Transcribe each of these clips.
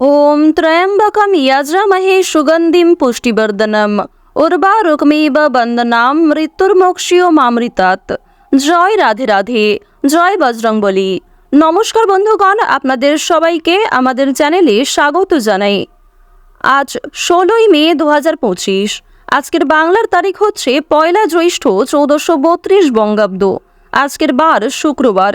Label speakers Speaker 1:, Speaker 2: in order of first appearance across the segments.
Speaker 1: ॐ त्र्यम्बकं यज्रमहे सुगन्धिं पुष्टिवर्धनम् উর্বারুকমেব বন্দনাম মৃত্যুর্মোক্ষীয় মামৃতাৎ জয় রাধে রাধে জয় বজরংবলী নমস্কার বন্ধুগণ আপনাদের সবাইকে আমাদের চ্যানেলে স্বাগত জানাই আজ ষোলোই মে দু হাজার পঁচিশ আজকের বাংলার তারিখ হচ্ছে পয়লা জ্যৈষ্ঠ চৌদ্দশো বত্রিশ বঙ্গাব্দ আজকের বার শুক্রবার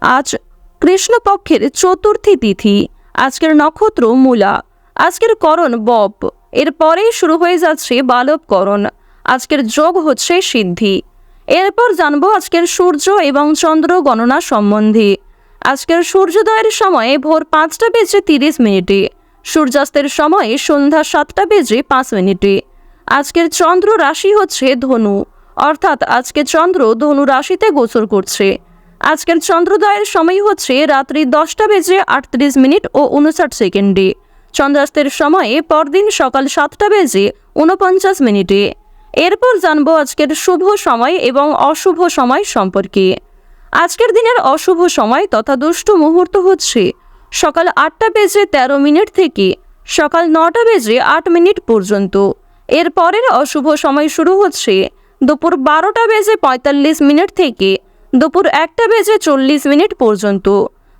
Speaker 1: আজ কৃষ্ণপক্ষের চতুর্থী তিথি। আজকের নক্ষত্র মূলা। আজকের করণ বপ। এরপরেই শুরু হয়ে যাচ্ছে বালবকরণ আজকের যোগ হচ্ছে সিদ্ধি। এরপর জানব আজকের সূর্য এবং চন্দ্র গণনা সম্বন্ধে। আজকের সূর্যোদয়ের সময়ে ভোর পাঁচটা বেজে তিরিশ মিনিটে। সূর্যাস্তের সময়ে সন্ধ্যা সাতটা বেজে পাঁচ মিনিটে। আজকের চন্দ্র রাশি হচ্ছে ধনু। অর্থাৎ আজকে চন্দ্র ধনু রাশিতে গোচর করছে। আজকের চন্দ্রোদয়ের সময় হচ্ছে রাত্রি দশটা বেজে আটত্রিশ মিনিট ও উনষাট সেকেন্ডে। চন্দ্রাস্তের সময়ে পরদিন সকাল সাতটা বেজে উনপঞ্চাশ মিনিটে। এরপর জানব আজকের শুভ সময় এবং অশুভ সময় সম্পর্কে। আজকের দিনের অশুভ সময় তথা দুষ্টু মুহূর্ত হচ্ছে সকাল আটটা বেজে তেরো মিনিট থেকে সকাল নটা বেজে আট মিনিট পর্যন্ত। এর পরের অশুভ সময় শুরু হচ্ছে দুপুর বারোটা বেজে পঁয়তাল্লিশ মিনিট থেকে দুপুর একটা বেজে চল্লিশ মিনিট পর্যন্ত।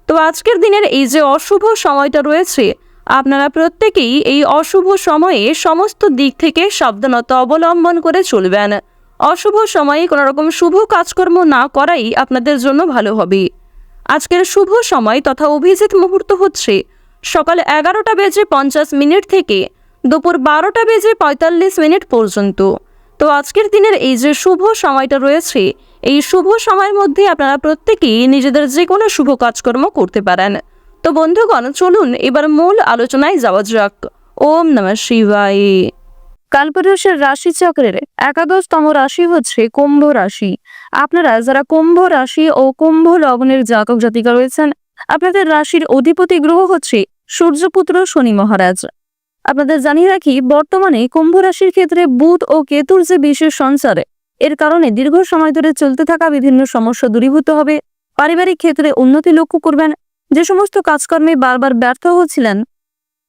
Speaker 1: তো আজকের দিনের এই যে অশুভ সময়টা রয়েছে, আপনারা প্রত্যেকেই এই অশুভ সময়ে সমস্ত দিক থেকে সাবধানতা অবলম্বন করে চলবেন। অশুভ সময়ে কোনো রকম শুভ কাজকর্ম না করাই আপনাদের জন্য ভালো হবে। আজকের শুভ সময় তথা অভিজিৎ মুহূর্ত হচ্ছে সকাল এগারোটা বেজে পঞ্চাশ মিনিট থেকে দুপুর বারোটা বেজে পঁয়তাল্লিশ মিনিট পর্যন্ত। তো আজকের দিনের এই যে শুভ সময়টা রয়েছে এই শুভ সময়ের মধ্যে আপনারা প্রত্যেকেই নিজেদের যে কোনো শুভ কাজকর্ম করতে পারেন। তো বন্ধুগণ, চলুন এবার মূল আলোচনায় যাওয়া যাক। ওম নমঃ শিবায়। কালপুরুষের রাশিচক্রের একাদশতম রাশি হচ্ছে কুম্ভ রাশি। আপনারা যারা কুম্ভ রাশি ও কুম্ভ লগ্নের জাতক জাতিকা রয়েছেন, আপনাদের রাশির অধিপতি গ্রহ হচ্ছে সূর্যপুত্র শনি মহারাজ। আপনাদের জানিয়ে রাখি, বর্তমানে কুম্ভ রাশির ক্ষেত্রে বুধ ও কেতুর যে বিশেষ সঞ্চার এর কারণে দীর্ঘ সময় ধরে চলতে থাকা বিভিন্ন সমস্যা দূরীভূত হবে। পারিবারিক ক্ষেত্রে উন্নতি লক্ষ্য করবেন। যে সমস্ত কাজকর্মে বারবার ব্যর্থ হচ্ছিলেন,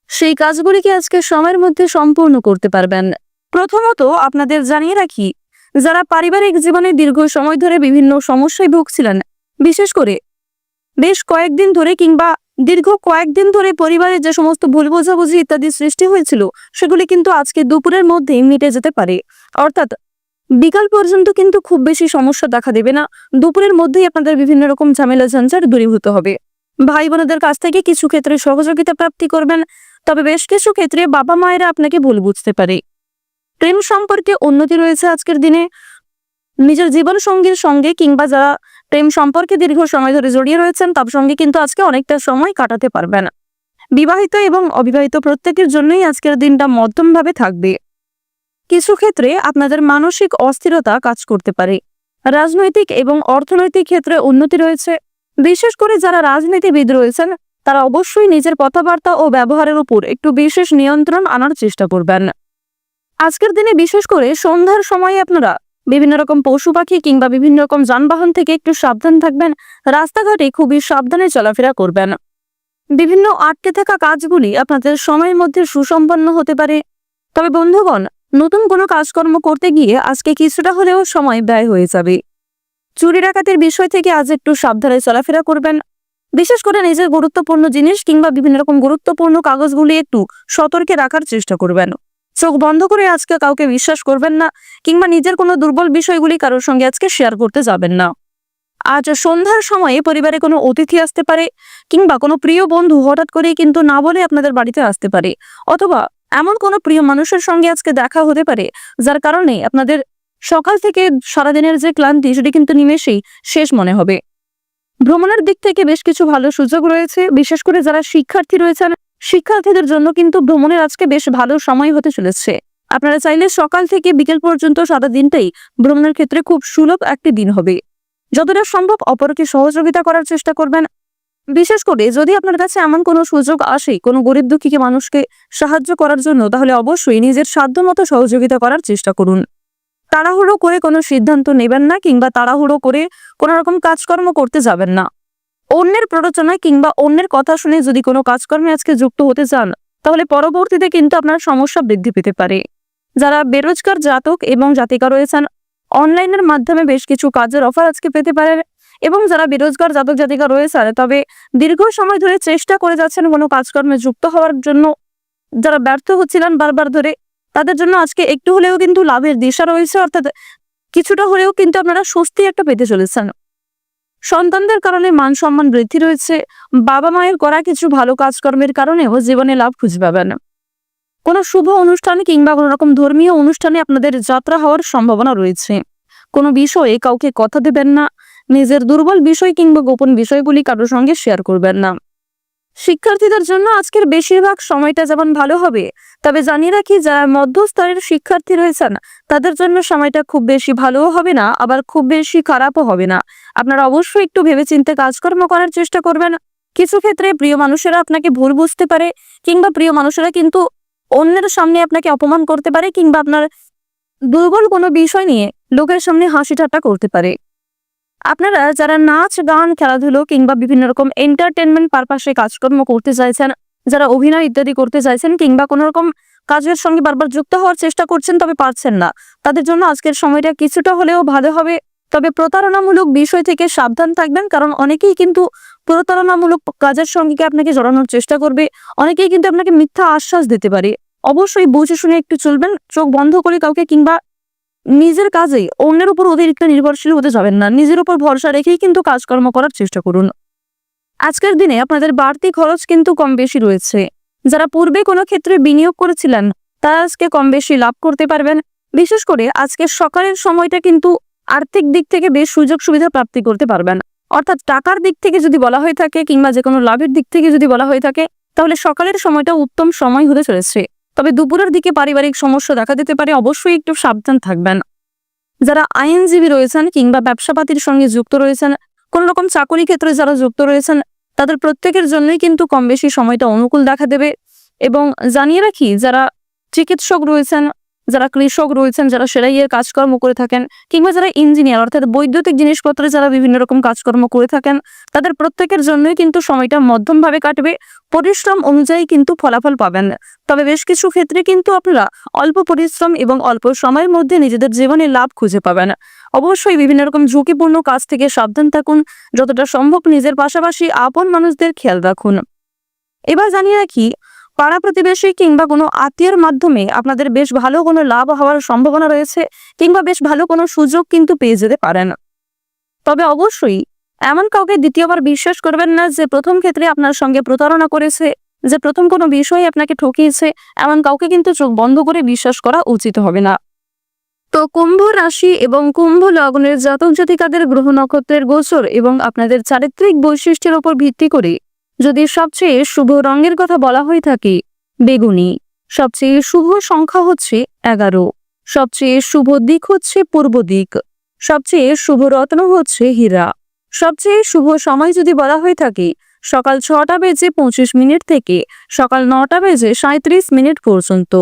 Speaker 1: সেই কাজগুলিকে আজকে সময়ের মধ্যে সম্পূর্ণ করতে পারবেন। প্রথমত আপনাদের জানিয়ে রাখি, যারা পারিবারিক জীবনে দীর্ঘ সময় ধরে বিভিন্ন সমস্যায় ভুগছিলেন, বিশেষ করে বেশ কয়েকদিন ধরে কিংবা দীর্ঘ কয়েকদিন ধরে পরিবারে যে সমস্ত ভুল বোঝাবুঝি ইত্যাদি সৃষ্টি হয়েছিল, সেগুলি কিন্তু আজকে দুপুরের মধ্যেই মিটে যেতে পারে। অর্থাৎ বিকাল পর্যন্ত কিন্তু খুব বেশি সমস্যা দেখা দেবে না। দুপুরের মধ্যেই আপনাদের বিভিন্ন রকম ঝামেলা ঝঞ্ঝাট দূরীভূত হবে। ভাই বোনদের কাছ থেকে কিছু ক্ষেত্রে সহযোগিতা প্রাপ্তি করবেন, তবে বেশ কিছু ক্ষেত্রে বাবা মায়েরা আপনাকে ভুল বুঝতে পারে। প্রেম সম্পর্কে উন্নতি রয়েছে আজকের দিনে। নিজের জীবন সঙ্গীর সঙ্গে কিংবা যারা প্রেম সম্পর্কে দীর্ঘ সময় ধরে জড়িয়ে রয়েছেন, তার সঙ্গে কিন্তু আজকে অনেকটা সময় কাটাতে পারবেন। বিবাহিত এবং অবিবাহিত প্রত্যেকের জন্যই আজকের দিনটা মধ্যমভাবে থাকবে। কিছু ক্ষেত্রে আপনাদের মানসিক অস্থিরতা কাজ করতে পারে। রাজনৈতিক এবং অর্থনৈতিক ক্ষেত্রে উন্নতি রয়েছে। বিশেষ করে যারা রাজনীতিবিদ রয়েছেন, তারা অবশ্যই নিজের কথাবার্তা ও ব্যবহারের উপর একটু বিশেষ নিয়ন্ত্রণ আনার চেষ্টা করবেন। আজকের দিনে বিশেষ করে সন্ধ্যার সময় আপনারা বিভিন্ন রকম পশু পাখি কিংবা বিভিন্ন রকম যানবাহন থেকে একটু সাবধান থাকবেন। রাস্তাঘাটে খুবই সাবধানে চলাফেরা করবেন। বিভিন্ন আটকে থাকা কাজগুলি আপনাদের সময়ের মধ্যে সুসম্পন্ন হতে পারে। তবে বন্ধুগণ নতুন কোনো কাজকর্ম করতে গিয়ে আজকে কিছুটা হলেও সময় ব্যয় হয়ে যাবে। চুরি ডাকাতির বিষয় থেকে আজ একটু সাবধানে চলাফেরা করবেন।
Speaker 2: বিশেষ করে নিজের গুরুত্বপূর্ণ জিনিস কিংবা বিভিন্ন রকম গুরুত্বপূর্ণ কাগজগুলি একটু সতর্কে রাখার চেষ্টা করবেন। চোখ বন্ধ করে আজকে কাউকে বিশ্বাস করবেন না কিংবা নিজের কোনো দুর্বল বিষয়গুলি কারোর সঙ্গে আজকে শেয়ার করতে যাবেন না। আজ সন্ধ্যার সময়ে পরিবারে কোনো অতিথি আসতে পারে কিংবা কোনো প্রিয় বন্ধু হঠাৎ করেই কিন্তু না বলে আপনাদের বাড়িতে আসতে পারে অথবা এমন কোনো প্রিয় মানুষের সঙ্গে আজকে দেখা হতে পারে, যার কারণে আপনাদের সকাল থেকে সারাদিনের যে ক্লান্তি সেটি কিন্তু নিমেষেই শেষ মনে হবে। ভ্রমণের দিক থেকে বেশ কিছু ভালো সুযোগ রয়েছে, বিশেষ করে যারা শিক্ষার্থী রয়েছেন, শিক্ষার্থীদের জন্য কিন্তু ভ্রমণের আজকে বেশ ভালো সময় হতে চলেছে। আপনারা চাইলে সকাল থেকে বিকেল পর্যন্ত সারা দিনটাই ভ্রমণের ক্ষেত্রে খুব সুলভ একটি দিন হবে। যতটা সম্ভব অপরকে সহযোগিতা করার চেষ্টা করবেন বিশেষ করে যদি আপনার কাছে এমন কোনো সুযোগ আসে, কোনো গরিব দুঃখীকে মানুষকে সাহায্য করার জন্য, তাহলে অবশ্যই নিজের সাধ্যমতো সহযোগিতা করার চেষ্টা করুন। তাড়াহুড়ো করে কোনো সিদ্ধান্ত নেবেন না কিংবা তাড়াহুড়ো করে কোনো রকম কাজকর্ম করতে যাবেন না। অন্যের প্ররোচনায় কিংবা অন্যের কথা শুনে যদি কোনো কাজকর্মে আজকে যুক্ত হতে চান, তাহলে পরবর্তীতে কিন্তু আপনার সমস্যা বৃদ্ধি পেতে পারে। যারা বেরোজগার জাতক এবং জাতিকা রয়েছেন, অনলাইনের মাধ্যমে বেশ কিছু কাজের অফার আজকে পেতে পারেন। এবং যারা বেরোজগার জাতক জাতিকা রয়েছেন, তবে দীর্ঘ সময় ধরে চেষ্টা করে যাচ্ছেন কোনো কাজকর্মে যুক্ত হওয়ার জন্য। যারা ব্যর্থ হচ্ছিলেন বারবার ধরে, তাদের জন্য আজকে একটু হলেও কিন্তু লাভের দিশা রয়েছে, অর্থাৎ কিছুটা হলেও কিন্তু আপনারা স্বস্তি একটা পেতে চলেছেন। সন্তানদের কারণে মান সম্মান বৃদ্ধি রয়েছে, বাবা মায়ের করা কিছু ভালো কাজকর্মের কারণেও জীবনে লাভ খুঁজে পাবেন। কোনো শুভ অনুষ্ঠানে কিংবা কোনো রকম ধর্মীয় অনুষ্ঠানে আপনাদের যাত্রা হওয়ার সম্ভাবনা রয়েছে। কোনো বিষয়ে কাউকে কথা দেবেন না নিজের দুর্বল বিষয় কিংবা গোপন বিষয়গুলি কারোর সঙ্গে শেয়ার করবেন না। শিক্ষার্থীদের জন্য আজকের বেশিরভাগ সময়টা যেমন ভালো হবে, তবে জানিয়ে রাখি যারা মধ্যস্তরের শিক্ষার্থী রয়েছেন, তাদের জন্য সময়টা খুব বেশি ভালোও হবে না, আবার খুব বেশি খারাপও হবে না। আপনারা অবশ্যই একটু ভেবেচিন্তে কাজকর্ম করার চেষ্টা করবেন। কিছু ক্ষেত্রে প্রিয় মানুষেরা আপনাকে ভুল বুঝতে পারে, কিংবা প্রিয় মানুষেরা কিন্তু অন্যের সামনে আপনাকে অপমান করতে পারে, কিংবা আপনার দুর্বল কোনো বিষয় নিয়ে লোকের সামনে হাসি ঠাট্টা করতে পারে। আপনারা যারা নাচ, গান, খেলাধুলো কিংবা বিভিন্ন রকম এন্টারটেনমেন্ট পারপাসে কাজকর্ম করতে চাইছেন, যারা অভিনয় ইত্যাদি করতে চাইছেন কিংবা কোনো রকম কাজের সঙ্গে বারবার যুক্ত হওয়ার চেষ্টা করছেন তবে পারছেন না। তাদের জন্য আজকের সময়টা কিছুটা হলেও ভালো হবে। তবে প্রতারণামূলক বিষয় থেকে সাবধান থাকবেন, কারণ অনেকেই কিন্তু প্রতারণামূলক কাজের সঙ্গে আপনাকে জড়ানোর চেষ্টা করবে। অনেকেই কিন্তু আপনাকে মিথ্যা আশ্বাস দিতে পারে। অবশ্যই বুঝে শুনে একটু চলবেন, চোখ বন্ধ করে কাউকে কিংবা নিজের কাজেই অন্যের উপর অতিরিক্ত নির্ভরশীল হতে যাবেন না। নিজের উপর ভরসা রেখেই কিন্তু কাজকর্ম করার চেষ্টা করুন। আজকের দিনে আপনাদের বাড়তি খরচ কিন্তু কম বেশি রয়েছে। যারা পূর্বে কোনো ক্ষেত্রে বিনিয়োগ করেছিলেন, তারা আজকে কম বেশি লাভ করতে পারবেন। বিশেষ করে আজকে সকালের সময়টা কিন্তু আর্থিক দিক থেকে বেশ সুযোগ সুবিধা প্রাপ্তি করতে পারবেন। অর্থাৎ টাকার দিক থেকে যদি বলা হয়ে থাকে কিংবা যে কোনো লাভের দিক থেকে যদি বলা হয়ে থাকে, তাহলে সকালের সময়টা উত্তম সময় হতে চলেছে। তবে দুপুরের দিকে পারিবারিক সমস্যা দেখা দিতে পারে, অবশ্যই একটু সাবধান থাকবেন। যারা আইনজীবী রয়েছেন কিংবা ব্যবসাপাতির সঙ্গে যুক্ত রয়েছেন, কোন রকম চাকরি ক্ষেত্রে যারা যুক্ত রয়েছেন, তাদের প্রত্যেকের জন্যই কিন্তু কম বেশি সময়টা অনুকূল দেখা দেবে। এবং জানিয়ে রাখি, যারা চিকিৎসক রয়েছেন যারা কৃষক রয়েছেন, যারা সেলাইয়ের কাজকর্ম করে থাকেন কিংবা যারা ইঞ্জিনিয়ার অর্থাৎ বৈদ্যুতিক জিনিসপত্রে যারা বিভিন্ন রকম কাজকর্ম করে থাকেন, তাদের প্রত্যেকের জন্যই কিন্তু সময়টা মধ্যমভাবে কাটবে। পরিশ্রম অনুযায়ী কিন্তু ফলাফল পাবেন। তবে বেশ কিছু ক্ষেত্রে কিন্তু আপনারা অল্প পরিশ্রম এবং অল্প সময়ের মধ্যে নিজেদের জীবনে লাভ খুঁজে পাবেন। অবশ্যই বিভিন্ন রকম ঝুঁকিপূর্ণ কাজ থেকে সাবধান থাকুন, যতটা সম্ভব নিজের পাশাপাশি আপন মানুষদের খেয়াল রাখুন। এবার জানিয়ে রাখি পাড়া প্রতিবেশী কিংবা কোনো আত্মীয়র মাধ্যমে আপনাদের বেশ ভালো কোনো লাভ হওয়ার সম্ভাবনা রয়েছে কিংবা বেশ ভালো কোনো সুযোগ কিন্তু পেয়ে যেতে পারেন। তবে অবশ্যই এমন কাউকে দ্বিতীয়বার বিশ্বাস করবেন না যে প্রথম ক্ষেত্রে আপনার সঙ্গে প্রতারণা করেছে, যে প্রথম কোনো বিষয় আপনাকে ঠকিয়েছে, এমন কাউকে কিন্তু চোখ বন্ধ করে বিশ্বাস করা উচিত হবে না। তো কুম্ভ রাশি এবং কুম্ভ লগ্নের জাতক জাতিকাদের গ্রহ নক্ষত্রের গোচর এবং আপনাদের চারিত্রিক বৈশিষ্ট্যের উপর ভিত্তি করে যদি সবচেয়ে শুভ রঙের কথা বলা হয়ে থাকে, বেগুনি। সবচেয়ে শুভ সংখ্যা হচ্ছে এগারো। সবচেয়ে শুভ দিক হচ্ছে পূর্ব দিক। সবচেয়ে শুভ রত্ন হচ্ছে হীরা। সবচেয়ে শুভ সময় যদি বলা হয়ে থাকে, সকাল ছটা বেজে পঁচিশ মিনিট থেকে সকাল নটা বেজে সাঁত্রিশ মিনিট পর্যন্ত।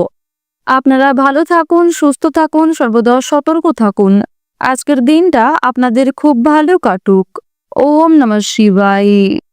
Speaker 2: আপনারা ভালো থাকুন, সুস্থ থাকুন, সর্বদা সতর্ক থাকুন। আজকের দিনটা আপনাদের খুব ভালো কাটুক। ওম নমঃ শিবায়।